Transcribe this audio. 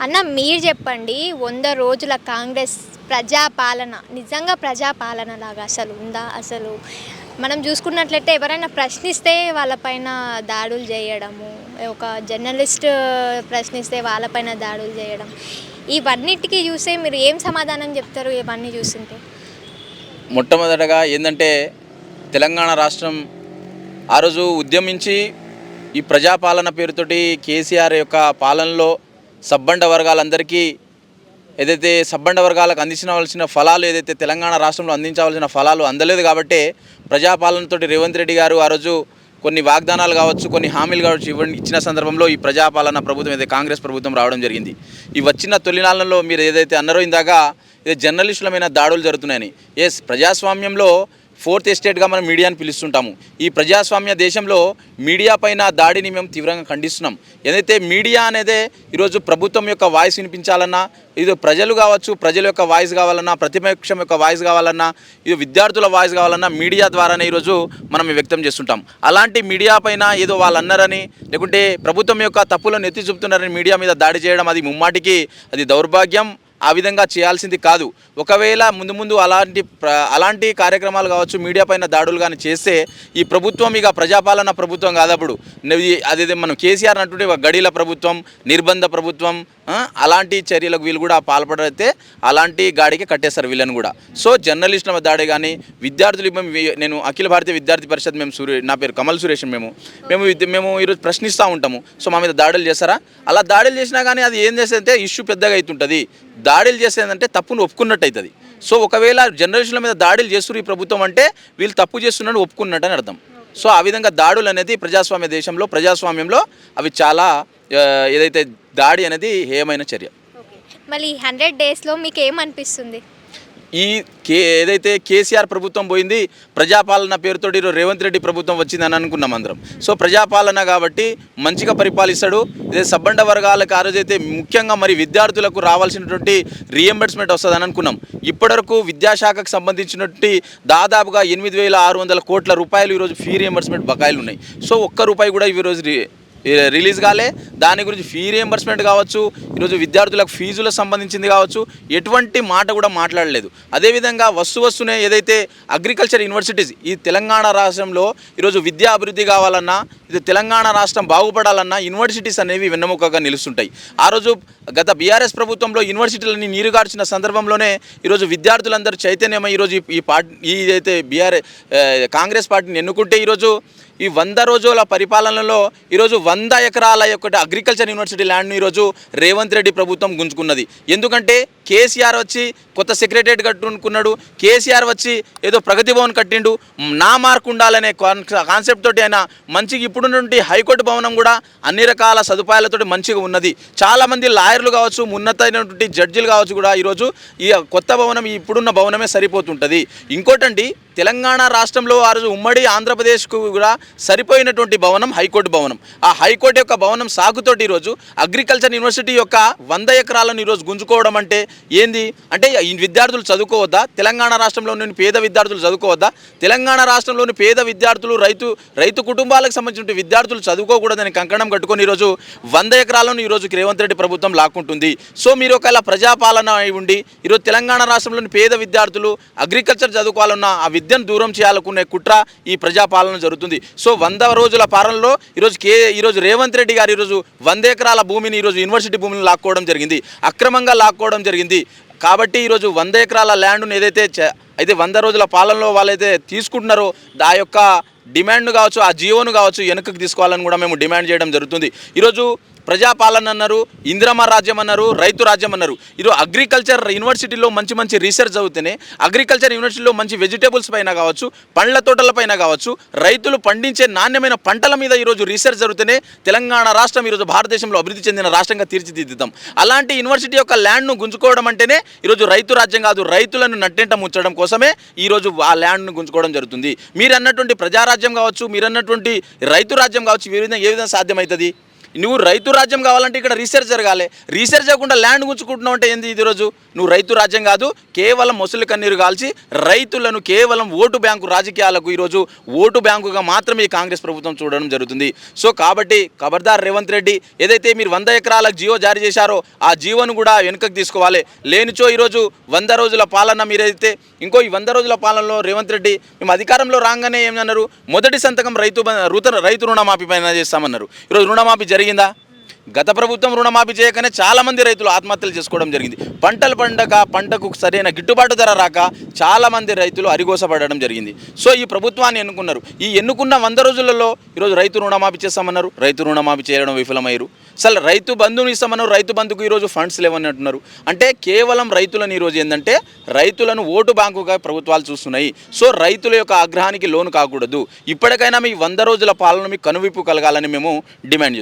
అన్న మీరు చెప్పండి వంద రోజుల కాంగ్రెస్ ప్రజాపాలన నిజంగా ప్రజాపాలన లాగా అసలు ఉందా? అసలు మనం చూసుకున్నట్లయితే ఎవరైనా ప్రశ్నిస్తే వాళ్ళపైన దాడులు చేయడము ఒక జర్నలిస్ట్ ప్రశ్నిస్తే వాళ్ళపైన దాడులు చేయడం ఇవన్నిటికీ చూసే మీరు ఏం సమాధానం చెప్తారు ఇవన్నీ చూస్తుంటే? మొట్టమొదటగా ఏంటంటే తెలంగాణ రాష్ట్రం ఆ రోజు ఉద్యమించి ఈ ప్రజాపాలన పేరుతోటి కేసీఆర్ యొక్క పాలనలో సబ్బండ వర్గాలందరికీ ఏదైతే సబ్బండ వర్గాలకు అందించవలసిన ఫలాలు ఏదైతే తెలంగాణ రాష్ట్రంలో అందించవలసిన ఫలాలు అందలేదు కాబట్టి ప్రజాపాలనతోటి రేవంత్ రెడ్డి గారు ఆ రోజు కొన్ని వాగ్దానాలు కావచ్చు కొన్ని హామీలు కావచ్చు ఇవ్వండి ఇచ్చిన సందర్భంలో ఈ ప్రజాపాలన ప్రభుత్వం ఏదైతే కాంగ్రెస్ ప్రభుత్వం రావడం జరిగింది. ఈ వచ్చిన తొలినాళ్ళలో మీరు ఏదైతే అన్నారో ఇందాక ఇది జర్నలిస్టుల మీద దాడులు జరుగుతున్నాయని. ఎస్ ప్రజాస్వామ్యంలో ఫోర్త్ ఎస్టేట్గా మనం మీడియాని పిలుస్తుంటాము. ఈ ప్రజాస్వామ్య దేశంలో మీడియా పైన దాడిని మేము తీవ్రంగా ఖండిస్తున్నాం. ఏదైతే మీడియా అనేదే ఈరోజు ప్రభుత్వం యొక్క వాయిస్ వినిపించాలన్నా ఇది ప్రజలు కావచ్చు ప్రజల యొక్క వాయిస్ కావాలన్నా ప్రతిపక్షం యొక్క వాయిస్ కావాలన్నా ఇది విద్యార్థుల వాయిస్ కావాలన్నా మీడియా ద్వారానే ఈరోజు మనం వ్యక్తం చేస్తుంటాం. అలాంటి మీడియా పైన ఏదో వాళ్ళు అన్నారని లేకుంటే ప్రభుత్వం యొక్క తప్పులను ఎత్తి చూపుతున్నారని మీడియా మీద దాడి చేయడం అది ముమ్మాటికి అది దౌర్భాగ్యం. ఆ విధంగా చేయాల్సింది కాదు. ఒకవేళ ముందు ముందు అలాంటి అలాంటి కార్యక్రమాలు కావచ్చు మీడియా పైన దాడులు కానీ చేస్తే ఈ ప్రభుత్వం ఇక ప్రజాపాలన ప్రభుత్వం కాదప్పుడు. ఇది- మనం కేసీఆర్ అంటుంటే గడిల గడీల ప్రభుత్వం నిర్బంధ ప్రభుత్వం అలాంటి చర్యలకు వీళ్ళు కూడా పాల్పడితే అలాంటి గాడికి కట్టేస్తారు వీళ్ళని కూడా. సో జర్నలిస్టుల దాడి కానీ విద్యార్థులు మేము నేను అఖిల భారతీయ విద్యార్థి పరిషత్ మేము సూర్య నా పేరు కమల్ సురేష్ మేము మేము మేము ఈరోజు ప్రశ్నిస్తూ ఉంటాము. సో మా మీద దాడులు చేస్తారా? అలా దాడులు చేసినా కానీ అది ఏం చేసేదంటే ఇష్యూ పెద్దగా అవుతుంటుంది దాడులు చేసేదంటే తప్పును ఒప్పుకున్నట్టు అవుతుంది సో ఒకవేళ జర్నలిస్టుల మీద దాడులు చేస్తున్నారు ఈ ప్రభుత్వం అంటే వీళ్ళు తప్పు చేస్తున్నాడు ఒప్పుకున్నట్టు అని అర్థం. సో ఆ విధంగా దాడులు అనేది ప్రజాస్వామ్య దేశంలో ప్రజాస్వామ్యంలో అవి చాలా ఏదైతే దాడి అనేది హేయమైన చర్య. మళ్ళీ హండ్రెడ్ డేస్లో మీకు ఏమనిపిస్తుంది? ఈ కే ఏదైతే కేసీఆర్ ప్రభుత్వం పోయింది ప్రజాపాలన పేరుతోటి ఈరోజు రేవంత్ రెడ్డి ప్రభుత్వం వచ్చిందని అనుకున్నాం అందరం. సో ప్రజాపాలన కాబట్టి మంచిగా పరిపాలిస్తాడు. ఇదే సబ్బండ వర్గాలకు ఆ రోజైతే ముఖ్యంగా మరి విద్యార్థులకు రావాల్సినటువంటి రీఎంబర్స్మెంట్ వస్తుందని అనుకున్నాం. ఇప్పటివరకు విద్యాశాఖకు సంబంధించినటువంటి దాదాపుగా ఎనిమిది వేల ఆరు వందల కోట్ల రూపాయలు ఈరోజు ఫీ రీఎంబర్స్మెంట్ బకాయిలు ఉన్నాయి. సో ఒక్క రూపాయి కూడా ఈరోజు రిలీజ్ కాలే. దాని గురించి ఫీ రియంబర్స్మెంట్ కావచ్చు ఈరోజు విద్యార్థులకు ఫీజులకు సంబంధించింది కావచ్చు ఎటువంటి మాట కూడా మాట్లాడలేదు. అదేవిధంగా వస్తు వస్తునే ఏదైతే అగ్రికల్చర్ యూనివర్సిటీస్ ఈ తెలంగాణ రాష్ట్రంలో ఈరోజు విద్యా అభివృద్ధి కావాలన్నా ఇది తెలంగాణ రాష్ట్రం బాగుపడాలన్నా యూనివర్సిటీస్ అనేవి వెన్నెముకగా నిలుస్తుంటాయి. ఆ రోజు గత బీఆర్ఎస్ ప్రభుత్వంలో యూనివర్సిటీలని నీరుగార్చిన సందర్భంలోనే ఈరోజు విద్యార్థులందరూ చైతన్యమై ఈరోజు ఈ- ఈ పార్టీ ఈ అయితే బీఆర్ కాంగ్రెస్ పార్టీని ఎన్నుకుంటే ఈరోజు ఈ వంద రోజుల పరిపాలనలో ఈరోజు వంద ఎకరాల యొక్క అగ్రికల్చర్ యూనివర్సిటీ ల్యాండ్ను ఈరోజు రేవంత్ రెడ్డి ప్రభుత్వం గుంజుకున్నది. ఎందుకంటే కేసీఆర్ వచ్చి కొత్త సెక్రటరియట్ కట్టుకున్నాడు కేసీఆర్ వచ్చి ఏదో ప్రగతి భవన్ కట్టిండు నా మార్క్ ఉండాలనే కాన్- కాన్సెప్ట్ తోటి ఆయన మంచిగా ఇప్పుడున్నటువంటి హైకోర్టు భవనం కూడా అన్ని రకాల సదుపాయాలతోటి మంచిగా ఉన్నది. చాలామంది లాయర్లు కావచ్చు ఉన్నతమైనటువంటి జడ్జిలు కావచ్చు కూడా ఈరోజు ఈ కొత్త భవనం ఇప్పుడున్న భవనమే సరిపోతుంటుంది. ఇంకోటండి తెలంగాణ రాష్ట్రంలో ఆ రోజు ఉమ్మడి ఆంధ్రప్రదేశ్కు కూడా సరిపోయినటువంటి భవనం హైకోర్టు భవనం. ఆ హైకోర్టు యొక్క భవనం సాగుతోటి ఈరోజు అగ్రికల్చర్ యూనివర్సిటీ యొక్క వంద ఎకరాలను ఈరోజు గుంజుకోవడం అంటే ఏంది? అంటే ఈ విద్యార్థులు చదువుకోవద్దా? తెలంగాణ రాష్ట్రంలోని పేద విద్యార్థులు చదువుకోవద్దా? తెలంగాణ రాష్ట్రంలోని పేద విద్యార్థులు రైతు రైతు కుటుంబాలకు సంబంధించిన విద్యార్థులు చదువుకోకూడదని కంకణం కట్టుకొని ఈరోజు వంద ఎకరాలను ఈరోజు రేవంత్ రెడ్డి ప్రభుత్వం లాక్కుంటుంది. సో మీరు ఒకవేళ ప్రజాపాలన అయి ఉండి ఈరోజు తెలంగాణ రాష్ట్రంలోని పేద విద్యార్థులు అగ్రికల్చర్ చదువుకోవాలన్న ఆ విద్యను దూరం చేయాలనుకునే కుట్ర ఈ ప్రజాపాలన జరుగుతుంది. సో వంద రోజుల పాలనలో ఈరోజు కే ఈరోజు రేవంత్ రెడ్డి గారు ఈరోజు వంద ఎకరాల భూమిని ఈరోజు యూనివర్సిటీ భూమిని లాక్కోవడం జరిగింది. అక్రమంగా లాక్కోవడం జరిగింది. కాబట్టి ఈరోజు వంద ఎకరాల ల్యాండ్ను ఏదైతే అయితే వంద రోజుల పాలనలో వాళ్ళైతే తీసుకుంటున్నారో దా యొక్క డిమాండ్ కావచ్చు ఆ జియోను కావచ్చు వెనుకకు తీసుకోవాలని కూడా మేము డిమాండ్ చేయడం జరుగుతుంది. ఈరోజు ప్రజాపాలన అన్నారు ఇందిరమ రాజ్యం అన్నారు రైతు రాజ్యం అన్నారు. ఈరోజు అగ్రికల్చర్ యూనివర్సిటీలో మంచి మంచి రీసెర్చ్ చదివితేనే అగ్రికల్చర్ యూనివర్సిటీలో మంచి వెజిటేబుల్స్ పైన కావచ్చు పండ్ల తోటల పైన కావచ్చు రైతులు పండించే నాణ్యమైన పంటల మీద ఈరోజు రీసెర్చ్ జరుగుతూనే తెలంగాణ రాష్ట్రం ఈరోజు భారతదేశంలో అభివృద్ధి చెందిన రాష్ట్రంగా తీర్చిదిద్దుతాం. అలాంటి యూనివర్సిటీ యొక్క ల్యాండ్ను గుంజుకోవడం అంటేనే ఈరోజు రైతు రాజ్యం కాదు రైతులను నట్టేంట ముంచడం కోసమే ఈరోజు ఆ ల్యాండ్ను గుంజుకోవడం జరుగుతుంది. మీరు అన్నటువంటి ప్రజారాజ్యం కావచ్చు మీరు అన్నటువంటి రైతు రాజ్యం కావచ్చు ఏ విధంగా ఏ విధంగా సాధ్యమవుతుంది? నువ్వు రైతు రాజ్యం కావాలంటే ఇక్కడ రీసెర్చ్ జరగాలి. రీసెర్చ్ చేయకుండా ల్యాండ్ గుంచుకుంటున్నావు అంటే ఏంది ఇది రోజు నువ్వు రైతు రాజ్యం కాదు కేవలం మొసలి కన్నీరు కాల్చి రైతులను కేవలం ఓటు బ్యాంకు రాజకీయాలకు ఈరోజు ఓటు బ్యాంకుగా మాత్రమే ఈ కాంగ్రెస్ ప్రభుత్వం చూడడం జరుగుతుంది. సో కాబట్టి ఖబర్దార్ రేవంత్ రెడ్డి ఏదైతే మీరు వంద ఎకరాలకు జియో జారీ చేశారో ఆ జీవోను కూడా వెనుకకు తీసుకోవాలి. లేనిచో ఈరోజు వంద రోజుల పాలన మీరైతే ఇంకో ఈ వంద రోజుల పాలనలో రేవంత్ రెడ్డి మేము అధికారంలో రాగానే ఏమన్నారు? మొదటి సంతకం రైతు రైతు రుణమాఫీ పైన చేస్తామన్నారు. ఈరోజు రుణమాఫీ జరిగిందా? గత ప్రభుత్వం రుణమాఫీ చేయకనే చాలా మంది రైతులు ఆత్మహత్యలు చేసుకోవడం జరిగింది. పంటలు పండక పంటకు సరైన గిట్టుబాటు ధర రాక చాలామంది రైతులు అరిగోసపడడం జరిగింది. సో ఈ ప్రభుత్వాన్ని ఎన్నుకున్నారు? ఈ ఎన్నుకున్న వంద రోజులలో ఈరోజు రైతు రుణమాఫీ చేస్తామన్నారు. రైతు రుణమాఫీ చేయడం విఫలమయ్యారు. అసలు రైతు బంధువుని ఇస్తామన్నారు. రైతు బంధుకు ఈరోజు ఫండ్స్ లేవని అంటున్నారు అంటే కేవలం రైతులను ఈరోజు ఏంటంటే రైతులను ఓటు బ్యాంకుగా ప్రభుత్వాలు చూస్తున్నాయి. సో రైతుల యొక్క ఆగ్రహానికి లోను కాకూడదు. ఇప్పటికైనా మీ వంద రోజుల పాలన మీకు కనువిప్పు కలగాలని మేము డిమాండ్ చేస్తున్నాం.